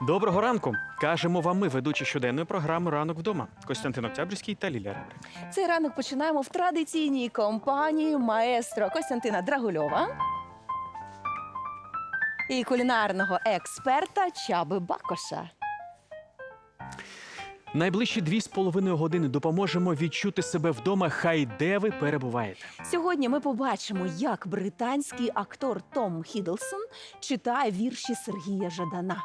Доброго ранку. Кажемо вам ми, ведучі щоденної програми Ранок вдома. Костянтин Октябрьський та Ліля Ребрик. Цей ранок починаємо в традиційній компанії маестро Костянтина Драгульова і кулінарного експерта Чаби Бакоша. Найближчі дві з половиною години допоможемо відчути себе вдома, хай де ви перебуваєте. Сьогодні ми побачимо, як британський актор Том Хіддлсон читає вірші Сергія Жадана.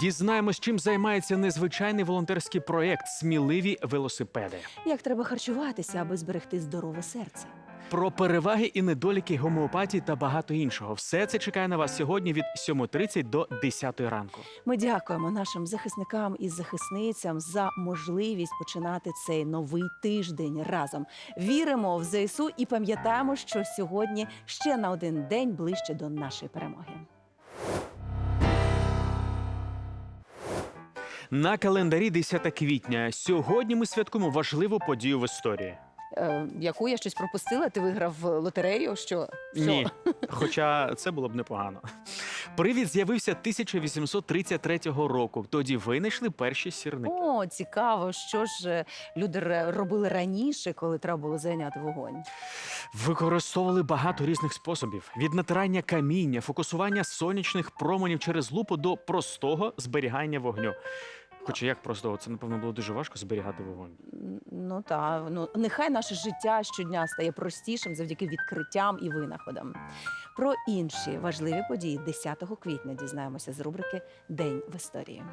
Дізнаємось, чим займається незвичайний волонтерський проєкт Сміливі велосипеди. Як треба харчуватися, аби зберегти здорове серце. Про переваги і недоліки гомеопатії та багато іншого. Все це чекає на вас сьогодні від 7.30 до 10 ранку. Ми дякуємо нашим захисникам і захисницям за можливість починати цей новий тиждень разом. Віримо в ЗСУ і пам'ятаємо, що сьогодні ще на один день ближче до нашої перемоги. На календарі 10 квітня. Сьогодні ми святкуємо важливу подію в історії. Е, яку я щось пропустила? Ти виграв лотерею? Що Що? Ні, хоча це було б непогано. Привід з'явився 1833 року. Тоді винайшли перші сірники. О, цікаво, що ж е, люди ре- робили раніше, коли треба було зайняти вогонь. Використовували багато різних способів: від натирання каміння, фокусування сонячних променів через лупу до простого зберігання вогню. Хоча як простого, це напевно було дуже важко зберігати вогонь. Та ну нехай наше життя щодня стає простішим завдяки відкриттям і винаходам. Про інші важливі події 10 квітня дізнаємося з рубрики День в історії. –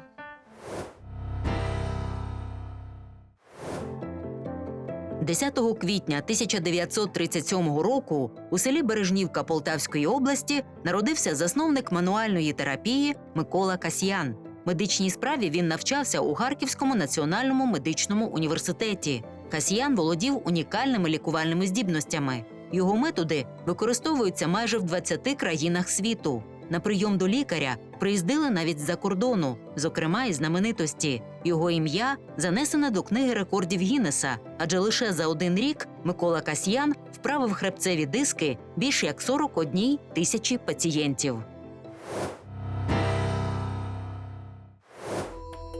10 квітня 1937 року у селі Бережнівка Полтавської області народився засновник мануальної терапії Микола Касьян. Медичній справі він навчався у Харківському національному медичному університеті. Касьян володів унікальними лікувальними здібностями. Його методи використовуються майже в 20 країнах світу. На прийом до лікаря приїздили навіть з-за кордону, зокрема і знаменитості. Його ім'я занесене до книги рекордів Гіннеса, адже лише за один рік Микола Касьян вправив хребцеві диски більш як 41 тисячі пацієнтів.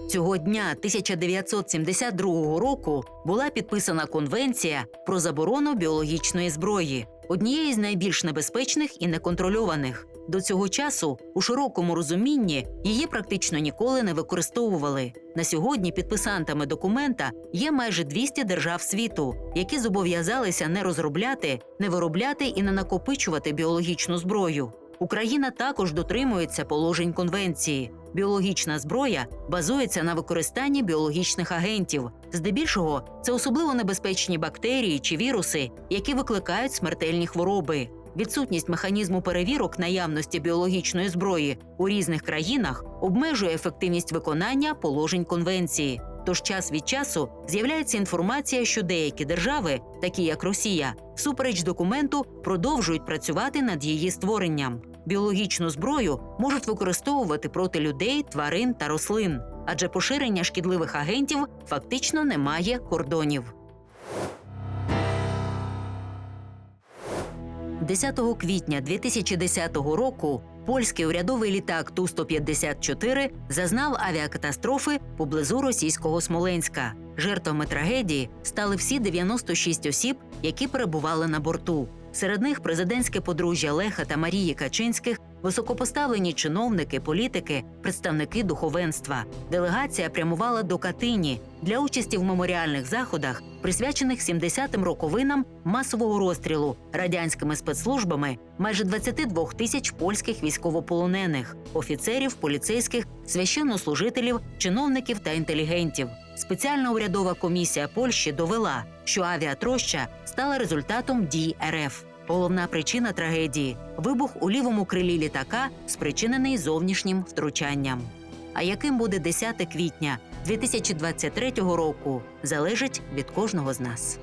Цього дня 1972 року була підписана конвенція про заборону біологічної зброї, однієї з найбільш небезпечних і неконтрольованих. До цього часу у широкому розумінні її практично ніколи не використовували. На сьогодні підписантами документа є майже 200 держав світу, які зобов'язалися не розробляти, не виробляти і не накопичувати біологічну зброю. Україна також дотримується положень конвенції. Біологічна зброя базується на використанні біологічних агентів. Здебільшого це особливо небезпечні бактерії чи віруси, які викликають смертельні хвороби. Відсутність механізму перевірок наявності біологічної зброї у різних країнах обмежує ефективність виконання положень конвенції. Тож час від часу з'являється інформація, що деякі держави, такі як Росія, всупереч документу продовжують працювати над її створенням. Біологічну зброю можуть використовувати проти людей, тварин та рослин, адже поширення шкідливих агентів фактично не має кордонів. 10 квітня 2010 року польський урядовий літак Ту-154 зазнав авіакатастрофи поблизу російського Смоленська. Жертвами трагедії стали всі 96 осіб, які перебували на борту. Серед них президентське подружжя Леха та Марії Качинських, високопоставлені чиновники, політики, представники духовенства. Делегація прямувала до Катині для участі в меморіальних заходах, присвячених 70-м роковинам масового розстрілу радянськими спецслужбами майже 22 тисяч польських військовополонених, офіцерів, поліцейських, священнослужителів, чиновників та інтелігентів. Спеціальна урядова комісія Польщі довела, що авіатроща стала результатом дій РФ. Головна причина трагедії вибух у лівому крилі літака, спричинений зовнішнім втручанням. А яким буде 10 квітня 2023 року, залежить від кожного з нас.